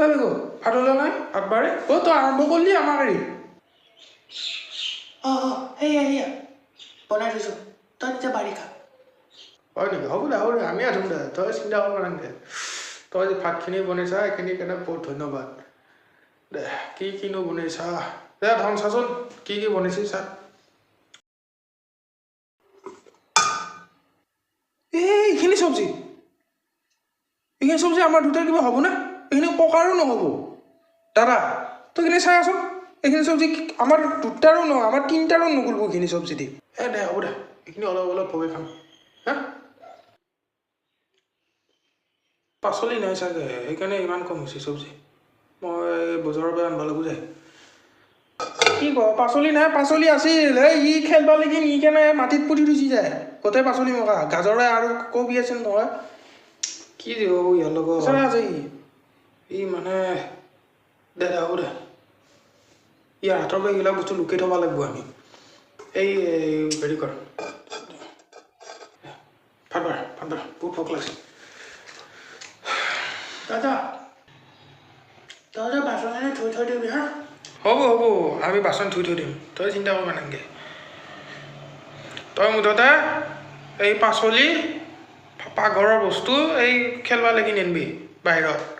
ভাত ওলোৱা নাই আগবাৰে অ' তই আৰম্ভ কৰিলি আমাৰ হেৰি অঁ অঁ সেয়া সেয়া বনাই থৈছোঁ। তই তেতিয়া বাঢ়ি খা। হয় নেকি? হ'ব দে হ'ব দে আমি আথোঁ দে। তই চিন্তা কৰিব নালাগে। তই যে ভাতখিনি বনাইছা সেইখিনি কাৰণে বহুত ধন্যবাদ। দে কি কিনো বনাইছা? দে ধন চাচোন কি কি বনাইছি চা এই এইখিনি চব্জি। এইখিনি চব্জি আমাৰ দুটাৰ কিবা হ'বনে? এইখিনি পকাৰো নহ'ব। দাদা তই এইখিনি চাই আছোন এইখিনি চব্জি আমাৰ দুটাৰো নহয় আমাৰ তিনিটাৰো নগ'লব এইখিনি চব্জি দি। এ দে হ'ব দে। এইখিনি অলপ অলপ ভগাই খাম। হা? পাচলি নাই চাগে সেইকাৰণে ইমান কম হৈছে চব্জি। মই বজাৰৰ পৰা আনিব লাগিব যায় কি ক পাচলি নাই পাচলি আছিল। এই ই খেলবা লাগি নি কেনে মাটিত পুতি থৈছি যায় গোটেই পাচলি মকা গাজৰে আৰু কবি আছিল নহয়। কি দিব ইয়াৰ লগত? ই মানে দে দে হ'ব দে ইয়াৰ হাতৰ পৰা এইবিলাক বস্তু লুকাই থ'ব লাগিব আমি এই এই হেৰি কৰ বহুত ভোক লাগিছে দাদা তই বাচন থৈ থৈ দিবি হা হ'ব হ'ব আমি বাচন ধুই থৈ দিম তই চিন্তা কৰিব নালাগে তই মুঠতে এই পাচলি পাকঘৰৰ বস্তু এই খেলবা লাগি নিনবি বাহিৰত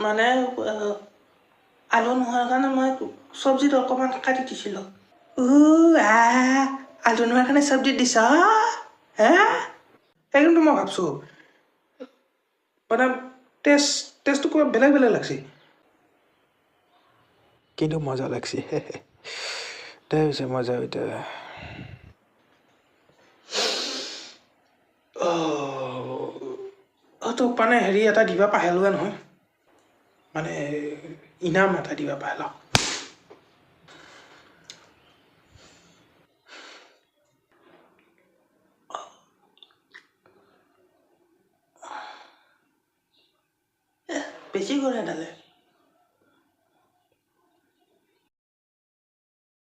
মানে আলু নোহোৱাৰ কাৰণে মই চব্জিটো অকণমান কাটি দিছিলোঁ। উ আহ আলু নোহোৱাৰ কাৰণে চব্জি দিছ হে? সেইকাৰণেতো মই ভাবছোঁ মানে টেষ্ট টেষ্টটো কিবা বেলেগ বেলেগ লাগছে। কিন্তু মজা লাগছে দে হৈছে মজা এতিয়া অঁ তোক মানে হেৰি এটা দিবা পাহেলোৱে নহয়। মানে ইনাম এটা দিবা পাহেলা বেছি গ'ল এডালে